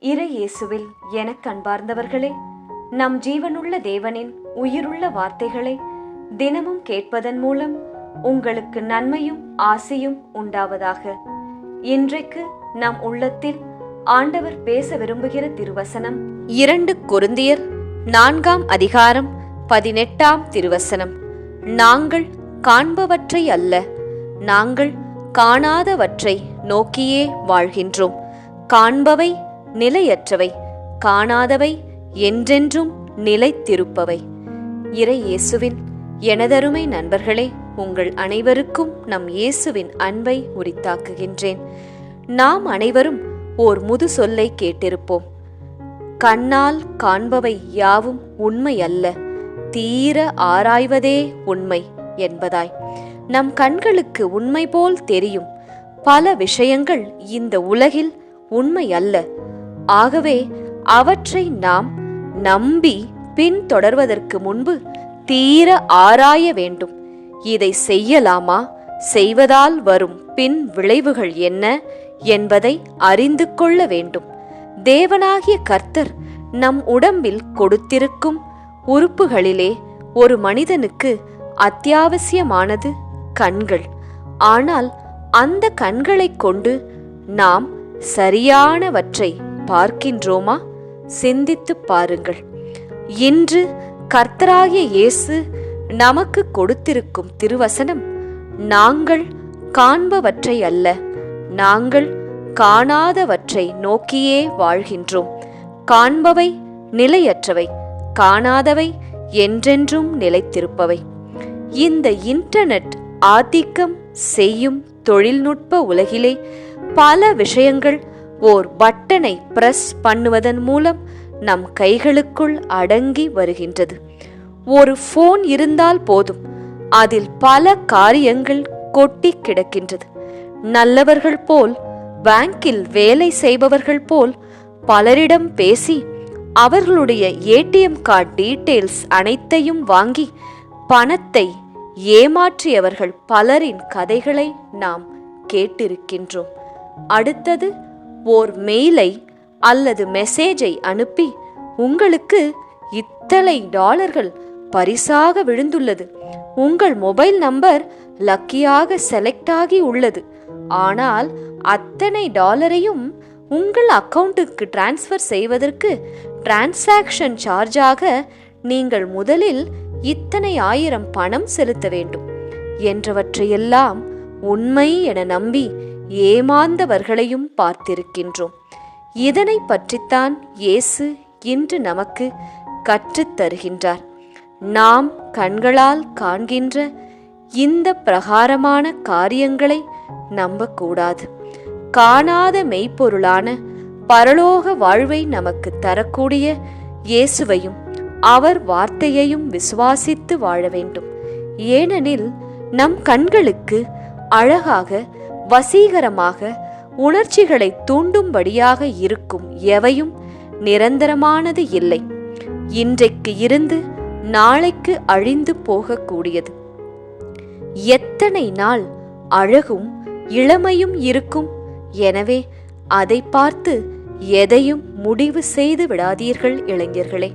இறை இயேசுவில் எனக் கண்பார்ந்தவர்களே நம் ஜீவனுள்ள தேவனின் உயிருள்ள வார்த்தைகளை தினமும் கேட்பதன் மூலம் உங்களுக்கு நன்மையும் ஆசையும் உண்டாவதாக. இன்றைக்கு நம் உள்ளத்தில் ஆண்டவர் பேச விரும்புகிற திருவசனம் இரண்டு கொருந்தியர் நான்காம் அதிகாரம் பதினெட்டாம் திருவசனம். நாங்கள் காண்பவற்றை அல்ல நாங்கள் காணாதவற்றை நோக்கியே வாழ்கின்றோம். காண்பவை நிலையற்றவை. காணாதவை என்றென்றும் நிலைத்திருப்பவை. இறை இயேசுவின் எனதருமை நண்பர்களே உங்கள் அனைவருக்கும் நம் இயேசுவின் அன்பை உரித்தாக்குகின்றேன். நாம் அனைவரும் ஓர் முது சொல்லை கேட்டிருப்போம். கண்ணால் காண்பவை யாவும் உண்மை அல்ல தீர ஆராய்வதே உண்மை என்பதாய். நம் கண்களுக்கு உண்மை போல் தெரியும். பல விஷயங்கள் இந்த உலகில் உண்மை அல்ல ஆகவே அவற்றை நாம் நம்பி பின்தொடர்வதற்கு முன்பு தீர ஆராய வேண்டும். இதை செய்யலாமா? செய்வதால் வரும் பின் விளைவுகள் என்ன என்பதை அறிந்து கொள்ள வேண்டும். தேவனாகிய கர்த்தர் நம் உடம்பில் கொடுத்திருக்கும் உறுப்புகளிலே ஒரு மனிதனுக்கு அத்தியாவசியமானது கண்கள். ஆனால் அந்த கண்களைக் கொண்டு நாம் சரியானவற்றை பார்க்கின்றோமா? சிந்தித்துப் பாருங்கள். இன்று கர்த்தராகிய இயேசு நமக்கு கொடுத்திருக்கும் திருவசனம் நாங்கள் காண்பவற்றை அல்ல நாங்கள் காணாதவற்றை நோக்கியே வாழ்கின்றோம். காண்பவை நிலையற்றவை காணாதவை என்றென்றும் நிலைத்திருப்பவை. இந்த இன்டர்நெட் ஆதிக்கம் செய்யும் தொழில்நுட்ப உலகிலே பல விஷயங்கள் ஓர் பட்டனை பிரஸ் பண்ணுவதன் மூலம் நம் கைகளுக்குள் அடங்கி வருகின்றது. ஒரு ஃபோன் இருந்தால் போதும். அதில் பல காரியங்கள் கொட்டி கிடக்கின்றது. நல்லவர்கள் போல் பேங்கில் வேலை செய்பவர்கள் போல் பலரிடம் பேசி அவர்களுடைய ஏடிஎம் கார்டு டீட்டெயில்ஸ் அனைத்தையும் வாங்கி பணத்தை ஏமாற்றியவர்கள் பலரின் கதைகளை நாம் கேட்டிருக்கின்றோம். அடுத்தது ஓர் மெயிலை அல்லது மெசேஜை அனுப்பி உங்களுக்கு இத்தனை டாலர்கள் பரிசாக விழுந்துள்ளது. உங்கள் மொபைல் நம்பர் லக்கியாக செலக்ட் ஆகி உள்ளது. ஆனால் அத்தனை டாலரையும் உங்கள் அக்கவுண்ட்டுக்கு டிரான்ஸ்ஃபர் செய்வதற்கு டிரான்சாக்ஷன் சார்ஜாக நீங்கள் முதலில் இத்தனை ஆயிரம் பணம் செலுத்த வேண்டும். என்றவற்றையெல்லாம் உண்மை என நம்பி ஏமாந்தவர்களையும் பார்த்திருக்கின்றோம். இதனை பற்றித்தான் இயேசு இன்று நமக்கு கற்றுத் தருகின்றார். நாம் கண்களால் காண்கின்ற இந்த பிரகாரமான காரியங்களை நம்பக்கூடாது. காணாத மெய்ப்பொருளான பரலோக வாழ்வை நமக்கு தரக்கூடிய இயேசுவையும் அவர் வார்த்தையையும் விசுவாசித்து வாழ வேண்டும். ஏனெனில் நம் கண்களுக்கு அழகாக வசீகரமாக உணர்ச்சிகளை தூண்டும்படியாக இருக்கும் எவையும் நிரந்தரமானது இல்லை. இன்றைக்கு இருந்து நாளைக்கு அழிந்து போகக்கூடியது. எத்தனை நாள் அழகும் இளமையும் இருக்கும். எனவே அதை பார்த்து எதையும் முடிவு செய்து விடாதீர்கள் இளைஞர்களே.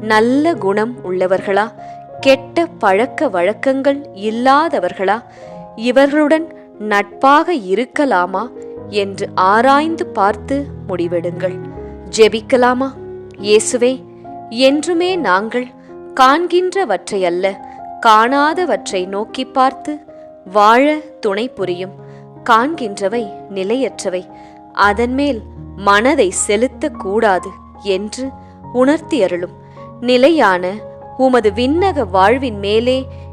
நல்ல குணம் உள்ளவர்களா? கெட்ட பழக்க வழக்கங்கள் இல்லாதவர்களா? இவர்களுடன் நட்பாக இருக்கலாமா என்று ஆராய்ந்து பார்த்து முடிவெடுங்கள். ஜெபிக்கலாமா? இயேசுவே என்றுமே நாங்கள் காண்கின்றவற்றையல்ல காணாதவற்றை நோக்கி பார்த்து வாழ துணை புரியும். காண்கின்றவை நிலையற்றவை அதன்மேல் மனதை செலுத்தக்கூடாது என்று உணர்த்தி அருளும் நிலையான உமது விண்ணக வாழ்வின் மேலே